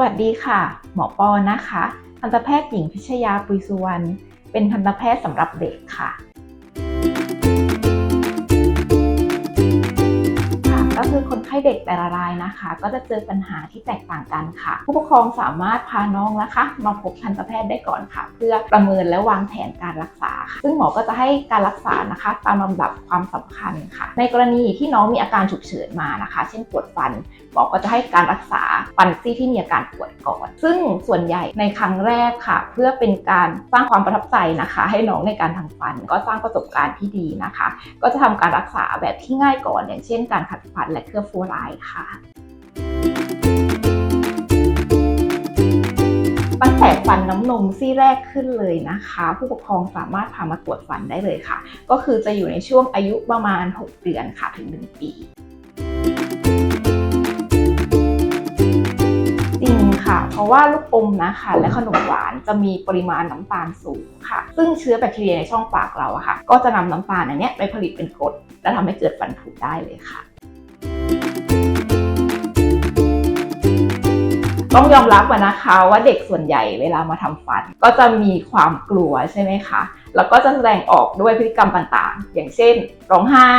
วัสดีค่ะ หมอปอนะคะ ทันตแพทย์หญิงพิชยาปุยสุวรรณ เป็นทันตแพทย์สำหรับเด็กค่ะ คือคนไข้เด็กแต่ละรายนะคะ ก็จะเจอปัญหาที่แตกต่างกันค่ะ ผู้ปกครองสามารถพาน้องนะคะ มาพบทันตแพทย์ได้ก่อนค่ะ เพื่อประเมินและวางแผนการรักษาค่ะซึ่งหมอก็จะให้การรักษานะคะ ตามลำดับความสำคัญค่ะ ในกรณีที่น้องมีอาการฉุกเฉินมานะคะ เช่นปวดฟันหมอก็จะให้การรักษาฟันซี่ที่มีอาการปวดก่อน ซึ่งส่วนใหญ่ในครั้งแรกค่ะ เพื่อเป็นการสร้างความประทับใจนะคะ ให้น้องในการทำฟัน ก็สร้างประสบการณ์ที่ดีนะคะ ก็จะทำการรักษาแบบที่ง่ายก่อนอย่างเช่น การขัดฟันและเคลือบฟลูออไรด์ค่ะตั้งแต่ฟันน้ำนมซี่แรกขึ้นเลยนะคะ ผู้ปกครองสามารถพามาตรวจฟันได้เลยค่ะ ก็คือจะอยู่ในช่วงอายุประมาณ 6 เดือนค่ะถึง 1 ปีจริงค่ะเพราะว่าลูกอมนะคะและขนมหวานจะมีปริมาณน้ำตาลสูงค่ะ ซึ่งเชื้อแบคทีเรียในช่องปากเราอะค่ะ ก็จะนำน้ำตาลอันนี้ไปผลิตเป็นกรดและทำให้เกิดฟันผุได้เลยค่ะ ต้องยอมรับนะคะว่าเด็กส่วนใหญ่เวลามาทำฟัน ก็จะมีความกลัวใช่ไหมคะ แล้วก็จะแสดงออกด้วยพฤติกรรมต่างๆ อย่างเช่น ร้องไห้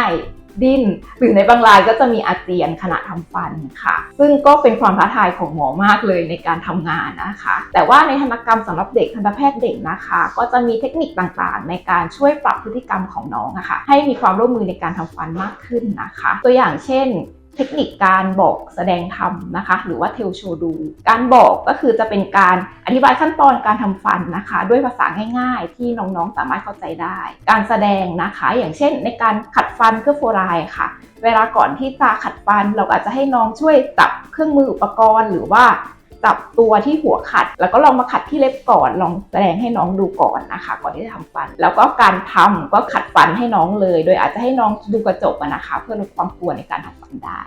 ดิ้นหรือในบางรายก็จะมีอาเจียนขณะทำฟันค่ะ ซึ่งก็เป็นความท้าทายของหมอมากเลยในการทำงานนะคะ แต่ว่าในทันตกรรมสำหรับเด็กทันตแพทย์เด็กนะคะ ก็จะมีเทคนิคต่างๆ ในการช่วยปรับพฤติกรรมของน้องอะคะ่ะให้มีความร่วมมือในการทำฟันมากขึ้นนะคะ ตัวอย่างเช่น เทคนิคการบอกแสดงธรรมนะคะ หรือว่าเทลโชดู การบอกก็คือจะเป็นการอธิบายขั้นตอนการทำฟันนะคะ ด้วยภาษาง่ายๆ ที่น้องๆสามารถเข้าใจได้ การแสดงนะคะ อย่างเช่น ในการขัดฟันเครื่องโฟรายค่ะ เวลาก่อนที่จะขัดฟัน เราอาจจะให้น้องช่วยจับเครื่องมืออุปกรณ์ หรือว่า จับตัวที่หัวขัด แล้วก็ลองมาขัดที่เล็บก่อน ลองแสดงให้น้องดูก่อนนะคะ ก่อนที่จะทำฟัน แล้วก็การทำก็ขัดฟันให้น้องเลย โดยอาจจะให้น้องดูกระจกนะคะ เพื่อลดความกลัวในการทำฟันได้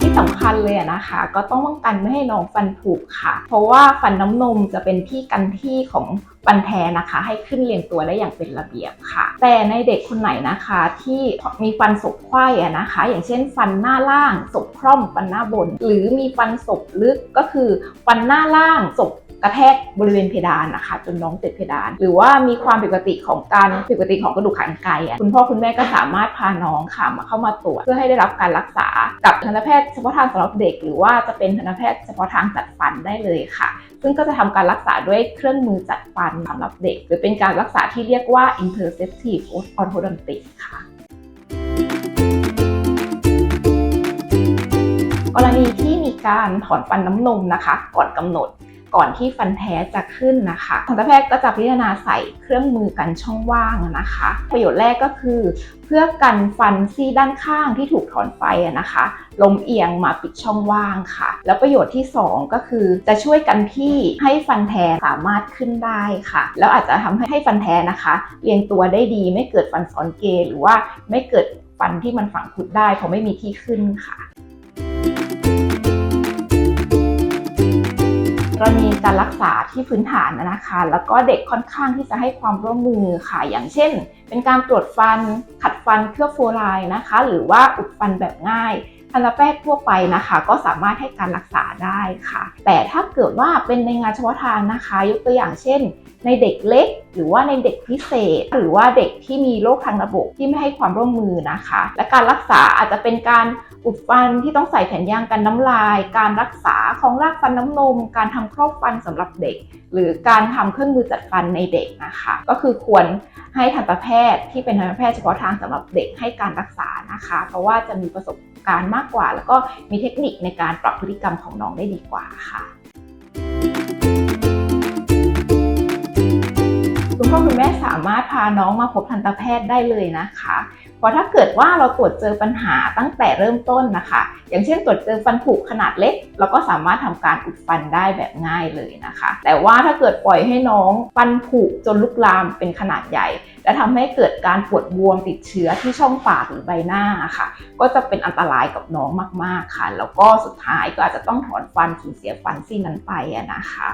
ที่สำคัญเลยนะคะ ก็ต้องป้องกันไม่ให้น้องฟันผุค่ะ เพราะว่าฟันน้ำนมจะเป็นที่กันที่ของ ฟันแท้นะคะให้ขึ้นเรียงตัวได้อย่างเป็นระเบียบค่ะ แต่ในเด็กคนไหนนะคะที่มีฟันศกไขว้นะคะ อย่างเช่น ฟันหน้าล่างศกคร่อมฟันหน้าบน หรือมีฟันศกลึกก็คือ ฟันหน้าล่างศกกระแทกบริเวณเพดานนะคะจนน้องเจ็บเพดาน หรือว่ามีความผิดปกติของการผิดปกติของกระดูกขาไกอะคุณพ่อคุณแม่ก็สามารถพาน้องค่ะมาเข้ามาตรวจเพื่อให้ได้รับการรักษากับทันตแพทย์เฉพาะทางสำหรับเด็ก หรือว่าจะเป็นทันตแพทย์เฉพาะทางจัดฟันได้เลยค่ะ ซึ่งก็จะทำการรักษาด้วยเครื่องมือจัดฟันสำหรับเด็ก หรือเป็นการรักษาที่เรียกว่า interceptive orthodontic ค่ะกรณีที่มีการถอนฟันน้ำนมนะคะ ก่อนกำหนด ก่อนที่ฟันแท้จะขึ้นนะคะทันตแพทย์ก็จะพิจารณาใส่เครื่องมือกันช่องว่างนะคะ ประโยชน์แรกก็คือ เพื่อกันฟันซี่ด้านข้างที่ถูกถอนไปนะคะลมเอียงมาปิดช่องว่างค่ะ แล้วประโยชน์ที่ 2 ก็คือ จะช่วยกันที่ให้ฟันแท้สามารถขึ้นได้ค่ะ แล้วอาจจะทำให้ฟันแท้นะคะ เรียงตัวได้ดีไม่เกิดฟันซ้อนเกยหรือว่าไม่เกิดฟันที่มันฝังผุดได้เพราะไม่มีที่ขึ้นค่ะ รณีการรักษาที่พื้นฐานนะคะ แล้วก็เด็กค่อนข้างที่จะให้ความร่วมมือค่ะ อย่างเช่น เป็นการตรวจฟัน ขัดฟันเคลือบฟลูอไรด์นะคะ หรือว่าอุดฟันแบบง่ายทันตแพทย์ทั่วไปนะคะ ก็สามารถให้การรักษาได้ค่ะ แต่ถ้าเกิดว่าเป็นในงานเฉพาะทางนะคะ ยกตัวอย่างเช่น ในเด็กเล็ก หรือว่าในเด็กพิเศษ หรือว่าเด็กที่มีโรคทางระบบที่ไม่ให้ความร่วมมือนะคะ และการรักษาอาจจะเป็นการอุดฟันที่ต้องใส่แผ่นยางกันน้ำลาย การรักษาของรากฟันน้ำนม การทำครอบฟันสำหรับเด็ก หรือการทำเครื่องมือจัดฟันในเด็กนะคะ ก็คือควรให้ทันตแพทย์ที่เป็นทันตแพทย์เฉพาะทางสำหรับเด็กให้การรักษานะคะ เพราะว่าจะมีประสบการณ์มากกว่า แล้วก็มีเทคนิคในการปรับพฤติกรรมของน้องได้ดีกว่าค่ะ พ่อคุณแม่สามารถพาน้องมาพบทันตแพทย์ได้เลยนะคะ เพราะถ้าเกิดว่าเราตรวจเจอปัญหาตั้งแต่เริ่มต้นนะคะ อย่างเช่นตรวจเจอฟันผุขนาดเล็ก เราก็สามารถทำการอุดฟันได้แบบง่ายเลยนะคะ แต่ว่าถ้าเกิดปล่อยให้น้องฟันผุจนลุกลามเป็นขนาดใหญ่ และทำให้เกิดการปวดบวมติดเชื้อที่ช่องปากหรือใบหน้าค่ะ ก็จะเป็นอันตรายกับน้องมาก ๆค่ะ แล้วก็สุดท้ายก็อาจจะต้องถอนฟันสูญเสียฟันซี่นั้นไปนะคะ